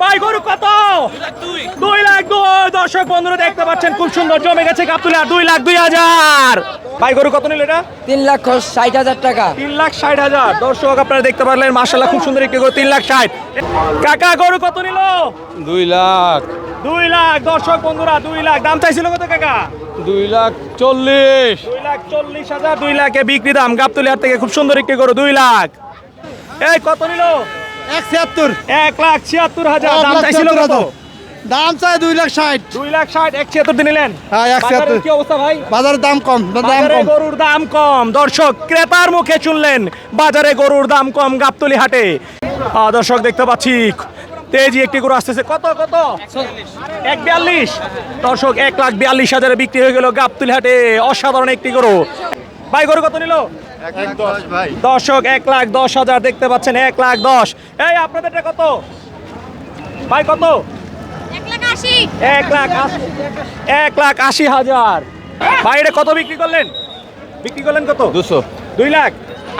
ভাই গরু কত? দুই লাখ দুই দর্শক বন্ধুরা দেখতে পাচ্ছেন খুব সুন্দর জমে গেছে কাপতুলে দুই লাখ দুই হাজার। ভাই গরু কত নিল এটা? তিন লাখ ষাট হাজার টাকা। তিন লাখ ষাট হাজার। দর্শক আপনারা দেখতে পারলেন মার্শাল্লাহ খুব সুন্দর একটি গরু তিন লাখ ষাট। কাকা গরু কত নিল? দুই লাখ। দুই লাখ। দর্শক বন্ধুরা দুই লাখ। দাম চাইছিল কত কাকা? দুই লাখ চল্লিশ। দুই লাখ চল্লিশ হাজার দুই লাখে বিক্রি দাম। গাবতলিয়ার থেকে খুব সুন্দর একটি গরু দুই লাখ। এই কত নিল? এক ছিয়াত্তর। এক লাখ ছিয়াত্তর হাজার দাম চাইছিল কত? দাম চাই দুই লাখ ষাট। দুই লাখ ষাট এক ছিয়াত্তর দিয়ে নিলেন। হ্যাঁ, এক ছিয়াত্তর। কি অবস্থা ভাই? বাজারের দাম কম দাম কম। গরুর দাম কম। দর্শক ক্রেতার মুখে শুনলেন বাজারে গরুর দাম কম গাবতলি হাটে। দর্শক দেখতে পাচ্ছি তেজি একটি গরু আসতেছে। কত কত? এক বিয়াল্লিশ। দর্শক এক লাখ বিয়াল্লিশ হাজারে বিক্রি হয়ে গেল গাবতলি হাটে। অসাধারণ একটি গরু। ভাই গরু কত নিল? দর্শক এক লাখ দশ হাজার দেখতে পাচ্ছেন এক লাখ দশ। এই আপনাদের কত? ভাই কত? এক লাখ এক লাখ আশি হাজার। ভাই এটা কত বিক্রি করলেন? বিক্রি করলেন কত? দুশো। দুই লাখ?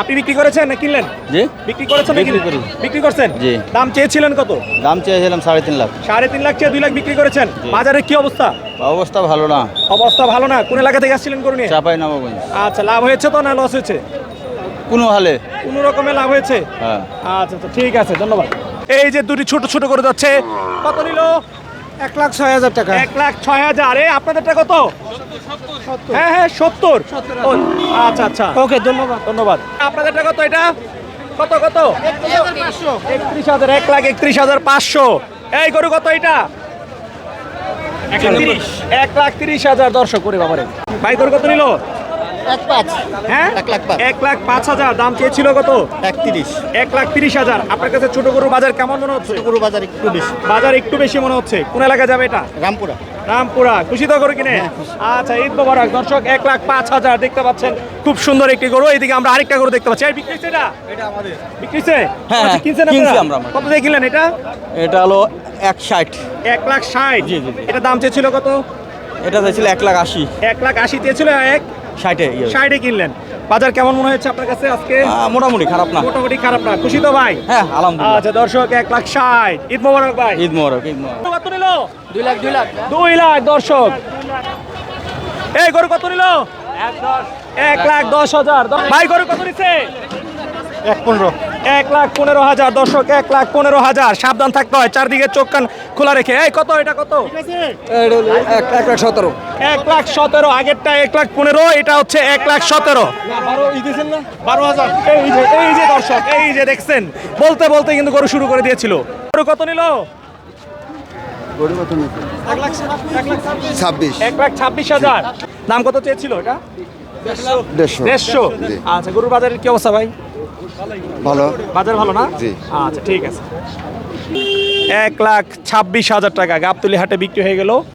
আপনি বিক্রি করেছেন? না কিনলেন? জি। বিক্রি করেছেন না বিক্রি কিনলেন? বিক্রি করছেন? জি। দাম চেয়েছিলেন কত? দাম চেয়েছিলাম সাড়ে তিন লাখ। সাড়ে তিন লাখ চেয়ে দুই লাখ বিক্রি করেছেন। বাজারের কি অবস্থা? অবস্থা ভালো না। অবস্থা ভালো না। কোন এলাকা থেকে আসছিলেন করুন চাপাই নবাবগঞ্জ। আচ্ছা লাভ হয়েছে তো না লস হয়েছে? কোনো হালে। কোন রকমের লাভ হয়েছে? হ্যাঁ। আচ্ছা আচ্ছা ঠিক আছে ধন্যবাদ। এই যে দুটি ছোট ছোট করে যাচ্ছে কত নিল? এক লাখ ছয় হাজার টাকা। এক লাখ ছয় হাজার। এ আপনাদেরটা কত? হ্যাঁ হ্যাঁ সত্তর। আচ্ছা আচ্ছা। ওকে ধন্যবাদ। ধন্যবাদ। আপনাদেরটা কত এটা? কত কত? একত্রিশ হাজার এক লাখ একত্রিশ হাজার পাঁচশো। এই গরু কত এটা? এক লাখ তিরিশ হাজার। দর্শক করে বাবারে ভাই গরু কত নিল? এক পাঁচ। হ্যাঁ? এক লাখ পাঁচ। এক লাখ পাঁচ হাজার। দাম চেয়েছিল কত? একত্রিশ এক লাখ তিরিশ হাজার। আপনার কাছে ছোট গরু বাজার কেমন মনে হচ্ছে? গরু বাজার একটু বেশি। বাজার একটু বেশি মনে হচ্ছে। কোন এলাকা যাবে এটা? রামপুরা। রামপুরা। খুশি তো গরু কিনে? আচ্ছা ঈদ মোবারক। দর্শক এক লাখ পাঁচ হাজার দেখতে পাচ্ছেন। খুব সুন্দর একটি গরু। এইদিকে আমরা আরেকটা গরু দেখতে পাচ্ছি। বিক্রি হয়েছে এটা? বিক্রি হয়েছে হ্যাঁ, আচ্ছা, কিনছেন? আমরা, আমরা। কত দিয়ে কিনলেন এটা? এটা হলো এক ষাট। এক লাখ ষাট। জি, জি, জি। এটা দাম চেয়েছিল কত? এটা চাইছিল এক লাখ আশি। এক লাখ আশি চেয়েছিল এক ষাটে ইয়ে। ষাটে কিনলেন। বাজার কেমন মনে হচ্ছে আপনার কাছে আজকে? মোটামুটি খারাপ না। মোটামুটি খারাপ না। খুশি তো ভাই? হ্যাঁ আলহামদুলিল্লাহ। আচ্ছা দর্শক এক লাখ ষাট। ঈদ মোবারক ভাই। ঈদ মোবারক ঈদ মোবারক। কত নিল? দুই লাখ দুই লাখ। দুই লাখ দর্শক। এই গরু কত নিল? এক লাখ দশ হাজার। ভাই গরু কত নিচ্ছে এক পনেরো। এক লাখ পনেরো হাজার দর্শক এক লাখ পনেরো হাজার। সাবধান থাকতে হয় চারদিকে চোখ কান খোলা রেখে। এই কত এটা কত? এক এক লাখ সতেরো। এক লাখ সতেরো আগেরটা এক লাখ পনেরো এটা হচ্ছে এক লাখ সতেরো। বারো হাজার। এই যে এই যে দর্শক এই যে দেখছেন বলতে বলতে কিন্তু গরু শুরু করে দিয়েছিল। গরু কত নিল? ছাব্বিশ। এক লাখ ছাব্বিশ। হাজার। দাম কত চেয়েছিল এটা? দেড়শো। আচ্ছা গরুর বাজারের কি অবস্থা ভাই? ভালো। বাজার ভালো না? জি। আচ্ছা ঠিক আছে। এক লাখ ছাব্বিশ হাজার টাকা গাবতলি হাটে বিক্রি হয়ে গেল।